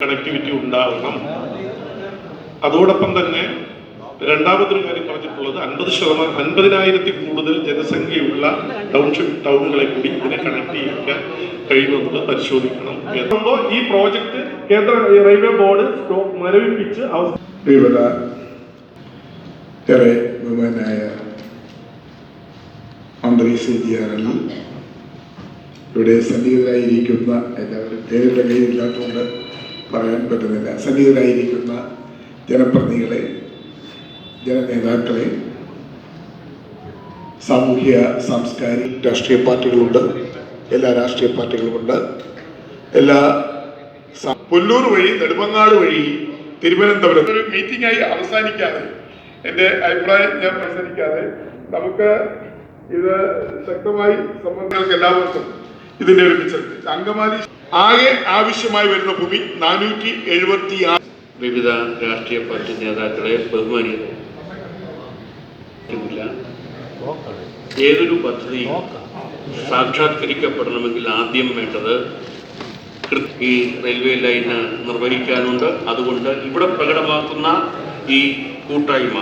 Connectivity ഉണ്ടാകണം. അതോടൊപ്പം തന്നെ രണ്ടാമതൊരു കാര്യം പറഞ്ഞിട്ടുള്ളത് അൻപത് ശതമാനം അൻപതിനായിരത്തിൽ കൂടുതൽ ജനസംഖ്യയുള്ള ടൗൺഷിപ്പ് ടൗണുകളെ കൂടി ഇതിനെ കണക്ട് ചെയ്യാൻ കഴിയുമെന്നുള്ളത് പരിശോധിക്കണം ഈ പ്രോജക്റ്റ് കേന്ദ്ര റെയിൽവേ ബോർഡ് മരവിപ്പിച്ച് ഏറെ മന്ത്രി സി ജി ആർ എൽ ഇവിടെ സന്നിഹിതരായിരിക്കുന്ന എല്ലാവരും പേരുടെ കയ്യിലില്ലാത്തതുകൊണ്ട് പറയാൻ പറ്റുന്നില്ല. സന്നിഹിതരായിരിക്കുന്ന ജനപ്രതിനിധികളെ ജനനേതാക്കളെ സാമൂഹ്യ സാംസ്കാരിക രാഷ്ട്രീയ പാർട്ടികളുണ്ട്. എല്ലാ രാഷ്ട്രീയ പാർട്ടികളുമുണ്ട്. എല്ലാ പൊല്ലൂർ വഴി നെടുമങ്ങാട് വഴി തിരുവനന്തപുരം ഒരു മീറ്റിംഗായി അവസാനിക്കാതെ എന്റെ അഭിപ്രായം ഞാൻ അവസാനിക്കാതെ നമുക്ക് ഇത് ശക്തമായി സംബന്ധങ്ങൾക്ക് എല്ലാവർക്കും ഇതിന്റെ ഒരു പിക്ചർ അങ്കമാലി ആകെ ആവശ്യമായി വരുന്ന ഭൂമി നാനൂറ്റി എഴുപത്തി ആറ് വിവിധ രാഷ്ട്രീയ പാർട്ടി നേതാക്കളെ ബഹുമാനിക്കുന്നില്ല ഏതൊരു പദ്ധതി സാക്ഷാത്കരിക്കപ്പെടണമെങ്കിൽ ആദ്യം വേണ്ടത് ഈ റെയിൽവേ ലൈന് നിർവഹിക്കാനുണ്ട്. അതുകൊണ്ട് ഇവിടെ പ്രകടമാക്കുന്ന ഈ കൂട്ടായ്മ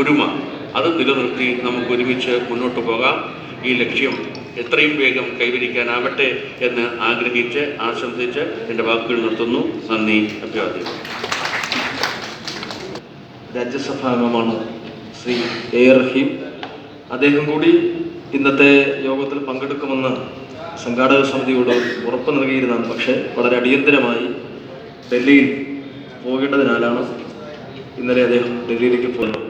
ഒരുമ അത് നിലനിർത്തി നമുക്ക് ഒരുമിച്ച് മുന്നോട്ട് പോകാം. ഈ ലക്ഷ്യം എത്രയും വേഗം കൈവരിക്കാനാവട്ടെ എന്ന് ആഗ്രഹിച്ച് ആശംസിച്ച് എന്റെ വാക്കുകൾ നിർത്തുന്നു. നന്ദി. അഭിവാദ്യം. രാജ്യസഭാംഗമാണ് ശ്രീ എ റഹീം. അദ്ദേഹം കൂടി ഇന്നത്തെ യോഗത്തിൽ പങ്കെടുക്കുമെന്ന് സംഘാടക സമിതിയോട് ഉറപ്പ് നൽകിയിരുന്നതാണ്. പക്ഷേ വളരെ അടിയന്തരമായി ഡൽഹിയിൽ പോകേണ്ടതിനാലാണ് ഇന്നലെ അദ്ദേഹം ഡൽഹിയിലേക്ക് പോയത്.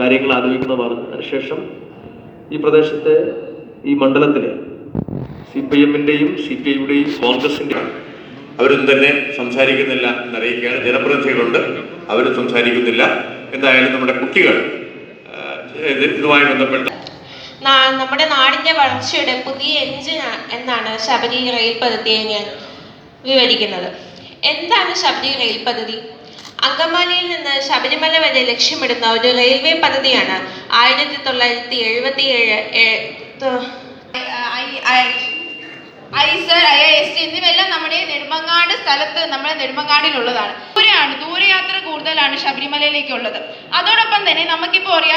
കാര്യങ്ങൾ ആലോചിക്കുന്ന അതിനുശേഷം ഈ പ്രദേശത്തെ ഈ മണ്ഡലത്തിലെ സി പി എമ്മിന്റെയും സി പി ഐയുടെയും കോൺഗ്രസിന്റെയും അവരും തന്നെ സംസാരിക്കുന്നില്ല എന്നറിയിക്കുകയാണ്. ജനപ്രതിനിധികളുണ്ട് അവരും സംസാരിക്കുന്നില്ല. എന്തായാലും നമ്മുടെ കുട്ടികൾ ഇതുമായി ബന്ധപ്പെട്ട് നമ്മുടെ നാടിന്റെ വളർച്ചയുടെ പുതിയ എഞ്ചിൻ എന്നാണ് ശബരി റെയിൽ പദ്ധതിയെ ഞാൻ വിവരിക്കുന്നത്. എന്താണ് ശബരി റെയിൽ പദ്ധതി? അങ്കമാലിയിൽ നിന്ന് ശബരിമല വരെ ലക്ഷ്യമിടുന്ന ഒരു റെയിൽവേ പദ്ധതിയാണ് ആയിരത്തി തൊള്ളായിരത്തി എഴുപത്തി ഏഴ് ഐസർ ഐ എസ് ടി എന്നിവയെല്ലാം നമ്മുടെ നെടുമങ്ങാട് സ്ഥലത്ത് നമ്മുടെ നെടുമങ്ങാടിലുള്ളതാണ്. ദൂരെയാണ് ദൂരയാത്ര കൂടുതലാണ് ശബരിമലയിലേക്കുള്ളത്. അതോടൊപ്പം തന്നെ നമുക്കിപ്പോൾ അറിയാം